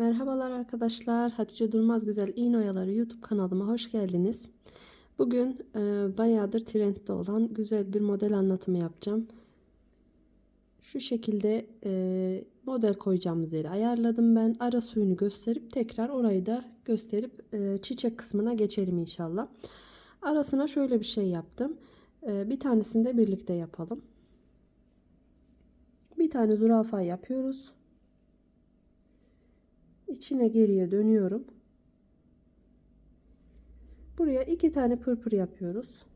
Merhabalar arkadaşlar. Hatice Durmaz Güzel İğne Oyaları YouTube kanalıma hoş geldiniz. Bugün e, bayağıdır trendde olan güzel bir model anlatımı yapacağım. Şu şekilde e, model koyacağımız yeri ayarladım ben. Ara suyunu gösterip tekrar orayı da gösterip e, çiçek kısmına geçelim inşallah. Arasına şöyle bir şey yaptım. E, bir tanesini de birlikte yapalım. Bir tane zürafa yapıyoruz. İçine geriye dönüyorum. Buraya iki tane pırpır yapıyoruz.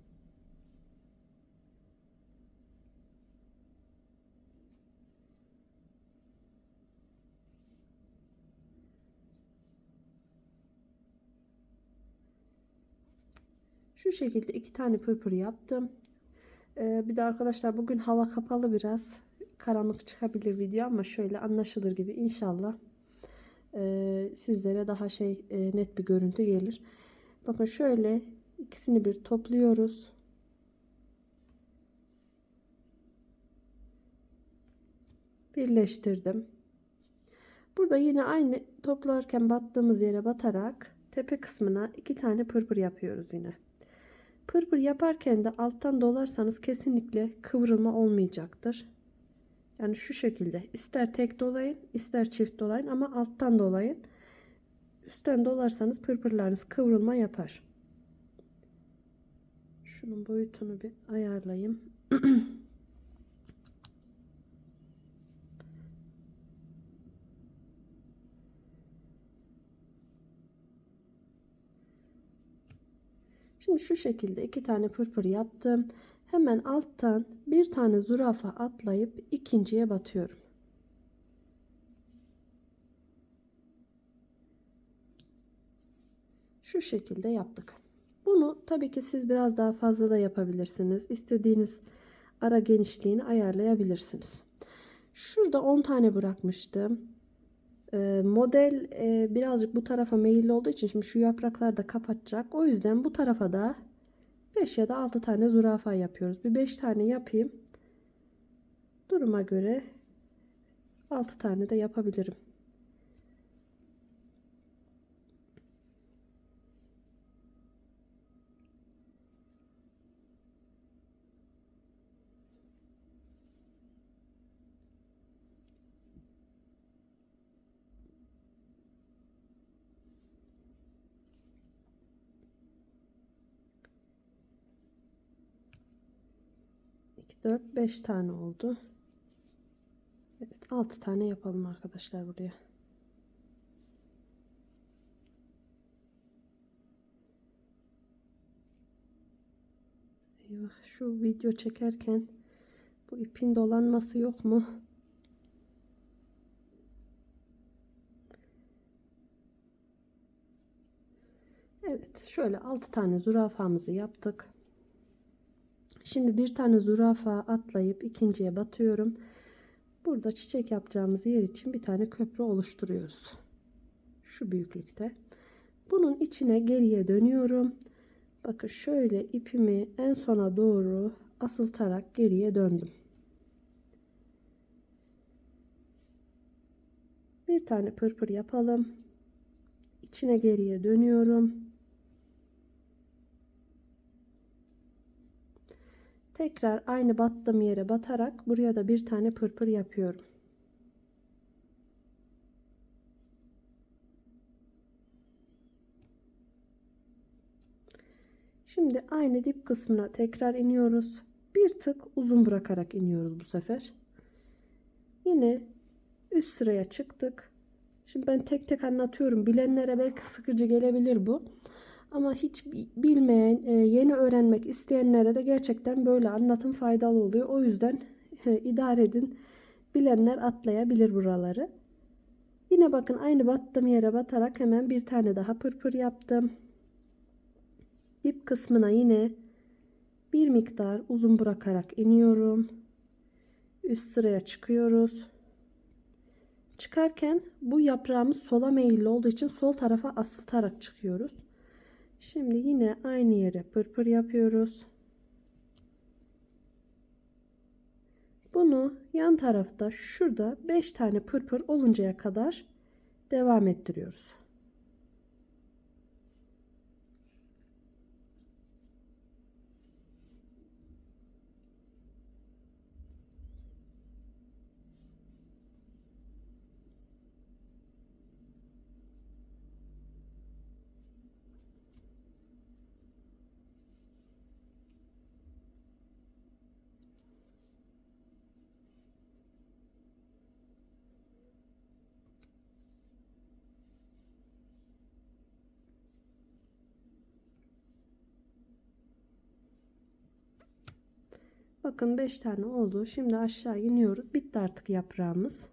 Şu şekilde iki tane pırpır yaptım. Ee, bir de arkadaşlar bugün hava kapalı biraz. Karanlık çıkabilir video ama şöyle anlaşılır gibi inşallah e, sizlere daha şey e, net bir görüntü gelir. Bakın şöyle ikisini bir topluyoruz. Birleştirdim. Burada yine aynı toplarken battığımız yere batarak tepe kısmına iki tane pırpır yapıyoruz yine. Pırpır yaparken de alttan dolarsanız kesinlikle kıvrılma olmayacaktır. Yani şu şekilde ister tek dolayın ister çift dolayın ama alttan dolayın. Üstten dolarsanız pırpırlarınız kıvrılma yapar. Şunun boyutunu bir ayarlayayım. Şimdi şu şekilde iki tane pırpır yaptım. Hemen alttan bir tane zürafa atlayıp ikinciye batıyorum. Şu şekilde yaptık. Bunu tabii ki siz biraz daha fazla da yapabilirsiniz. İstediğiniz ara genişliğini ayarlayabilirsiniz. Şurada 10 tane bırakmıştım. Ee, model e, birazcık bu tarafa meyilli olduğu için şimdi şu yapraklar da kapatacak. O yüzden bu tarafa da 5 ya da 6 tane zürafa yapıyoruz. Bir 5 tane yapayım. Duruma göre 6 tane de yapabilirim. İki, dört, beş tane oldu. Evet, altı tane yapalım arkadaşlar buraya. Eyvah, şu video çekerken bu ipin dolanması yok mu? Evet, şöyle altı tane zürafamızı yaptık. Şimdi bir tane zürafa atlayıp ikinciye batıyorum. Burada çiçek yapacağımız yer için bir tane köprü oluşturuyoruz. Şu büyüklükte. Bunun içine geriye dönüyorum. Bakın şöyle ipimi en sona doğru asıltarak geriye döndüm. Bir tane pırpır yapalım. İçine geriye dönüyorum. Tekrar aynı battığım yere batarak buraya da bir tane pırpır yapıyorum. Şimdi aynı dip kısmına tekrar iniyoruz. Bir tık uzun bırakarak iniyoruz bu sefer. Yine üst sıraya çıktık. Şimdi ben tek tek anlatıyorum. Bilenlere belki sıkıcı gelebilir bu. Ama hiç bilmeyen, e, yeni öğrenmek isteyenlere de gerçekten böyle anlatım faydalı oluyor. O yüzden idare edin. Bilenler atlayabilir buraları. Yine bakın aynı battığım yere batarak hemen bir tane daha pırpır yaptım. Dip kısmına yine bir miktar uzun bırakarak iniyorum. Üst sıraya çıkıyoruz. Çıkarken bu yaprağımız sola meyilli olduğu için sol tarafa asıltarak çıkıyoruz. Şimdi yine aynı yere pırpır yapıyoruz. Bunu yan tarafta şurada 5 tane pırpır oluncaya kadar devam ettiriyoruz. Bakın 5 tane oldu. Şimdi aşağı iniyoruz. Bitti artık yaprağımız.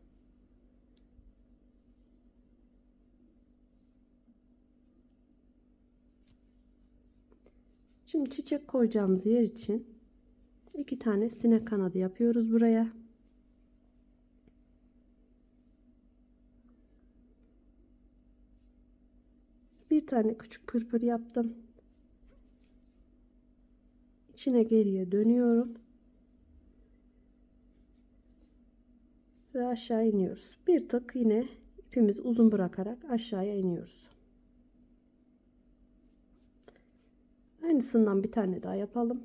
Şimdi çiçek koyacağımız yer için iki tane sinek kanadı yapıyoruz buraya. Bir tane küçük pırpır yaptım. İçine geriye dönüyorum. Aşağı iniyoruz. Bir tık yine ipimiz uzun bırakarak aşağıya iniyoruz. Aynısından bir tane daha yapalım.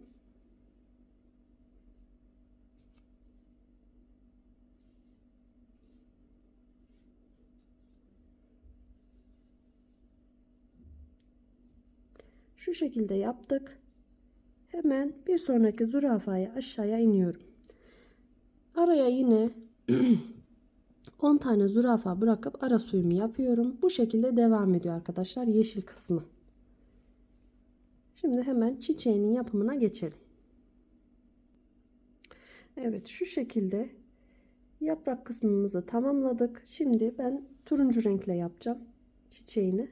Şu şekilde yaptık. Hemen bir sonraki zürafaya aşağıya iniyorum. Araya yine 10 tane zürafa bırakıp ara suyumu yapıyorum. Bu şekilde devam ediyor arkadaşlar yeşil kısmı. Şimdi hemen çiçeğinin yapımına geçelim. Evet şu şekilde yaprak kısmımızı tamamladık. Şimdi ben turuncu renkle yapacağım çiçeğini.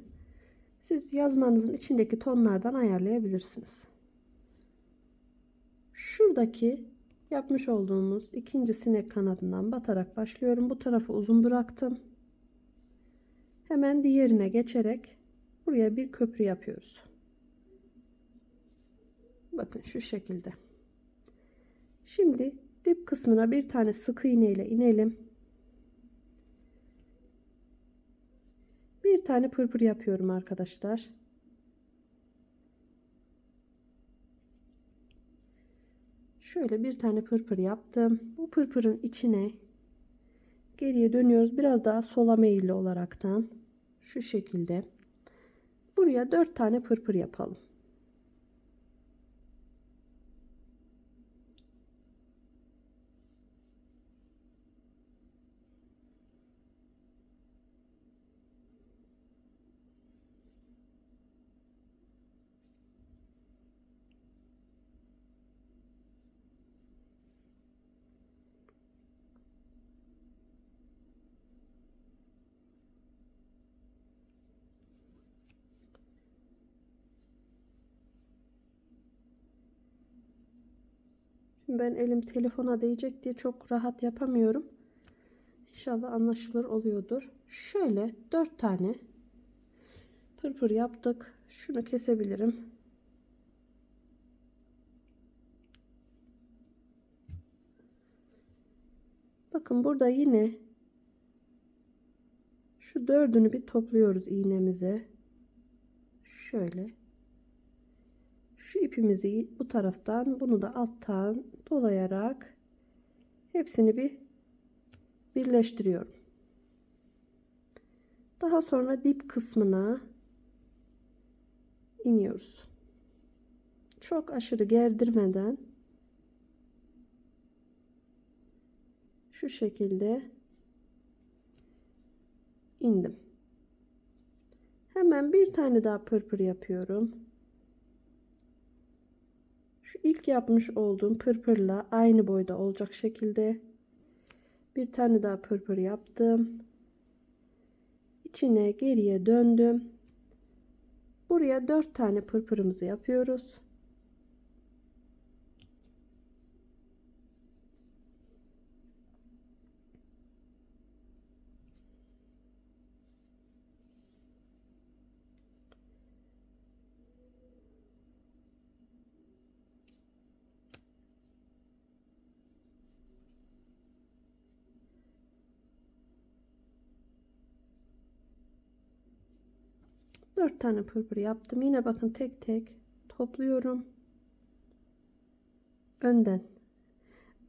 Siz yazmanızın içindeki tonlardan ayarlayabilirsiniz. Şuradaki yapmış olduğumuz ikinci sinek kanadından batarak başlıyorum. Bu tarafı uzun bıraktım. Hemen diğerine geçerek buraya bir köprü yapıyoruz. Bakın şu şekilde. Şimdi dip kısmına bir tane sık iğne ile inelim. Bir tane pırpır yapıyorum arkadaşlar. Şöyle bir tane pırpır yaptım. Bu pırpırın içine geriye dönüyoruz. Biraz daha sola meyilli olaraktan şu şekilde. Buraya dört tane pırpır yapalım. Ben elim telefona değecek diye çok rahat yapamıyorum. İnşallah anlaşılır oluyordur. Şöyle dört tane pırpır yaptık. Şunu kesebilirim. Bakın burada yine şu dördünü bir topluyoruz iğnemize. Şöyle şu ipimizi bu taraftan bunu da alttan dolayarak hepsini bir birleştiriyorum. Daha sonra dip kısmına iniyoruz. Çok aşırı gerdirmeden şu şekilde indim. Hemen bir tane daha pırpır yapıyorum. İlk yapmış olduğum pırpırla aynı boyda olacak şekilde bir tane daha pırpır yaptım. İçine geriye döndüm. Buraya dört tane pırpırımızı yapıyoruz. 4 tane pırpır yaptım. Yine bakın tek tek topluyorum. Önden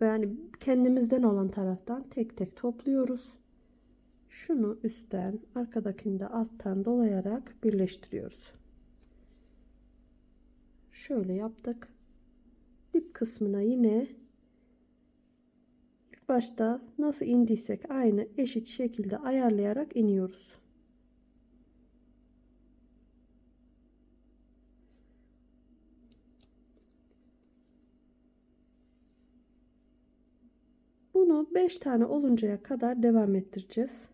yani kendimizden olan taraftan tek tek topluyoruz. Şunu üstten, arkadakini de alttan dolayarak birleştiriyoruz. Şöyle yaptık. Dip kısmına yine ilk başta nasıl indiysek aynı eşit şekilde ayarlayarak iniyoruz. Bunu 5 tane oluncaya kadar devam ettireceğiz.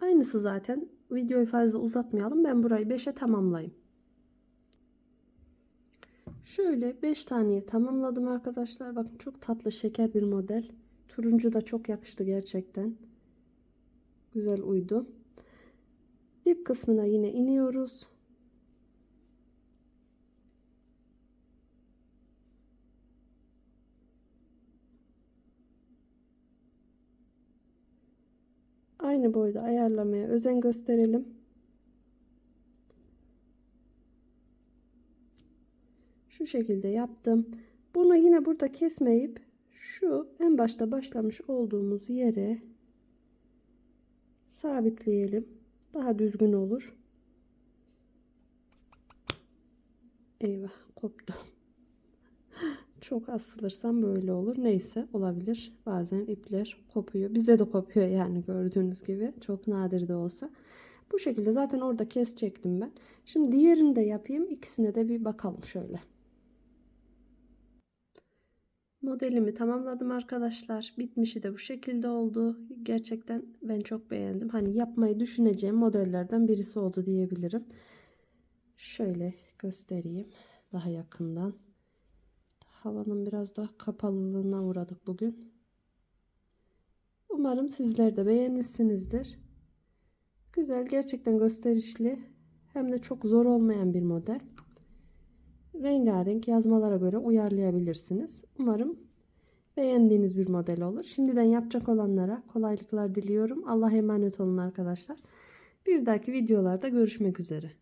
Aynısı zaten. Videoyu fazla uzatmayalım. Ben burayı 5'e tamamlayayım. Şöyle 5 taneye tamamladım arkadaşlar. Bakın çok tatlı şeker bir model. Turuncu da çok yakıştı gerçekten. Güzel uydu. Dip kısmına yine iniyoruz. Aynı boyda ayarlamaya özen gösterelim. Şu şekilde yaptım. Bunu yine burada kesmeyip şu en başta başlamış olduğumuz yere sabitleyelim. Daha düzgün olur. Eyvah koptu. Çok asılırsam böyle olur. Neyse olabilir. Bazen ipler kopuyor. Bize de kopuyor yani gördüğünüz gibi. Çok nadir de olsa. Bu şekilde zaten orada kesecektim ben. Şimdi diğerini de yapayım. İkisine de bir bakalım şöyle. Modelimi tamamladım arkadaşlar. Bitmişi de bu şekilde oldu. Gerçekten ben çok beğendim. Hani yapmayı düşüneceğim modellerden birisi oldu diyebilirim. Şöyle göstereyim daha yakından. Havanın biraz da kapalılığına uğradık bugün. Umarım sizler de beğenmişsinizdir. Güzel, gerçekten gösterişli. Hem de çok zor olmayan bir model. Rengarenk yazmalara göre uyarlayabilirsiniz. Umarım beğendiğiniz bir model olur. Şimdiden yapacak olanlara kolaylıklar diliyorum. Allah'a emanet olun arkadaşlar. Bir dahaki videolarda görüşmek üzere.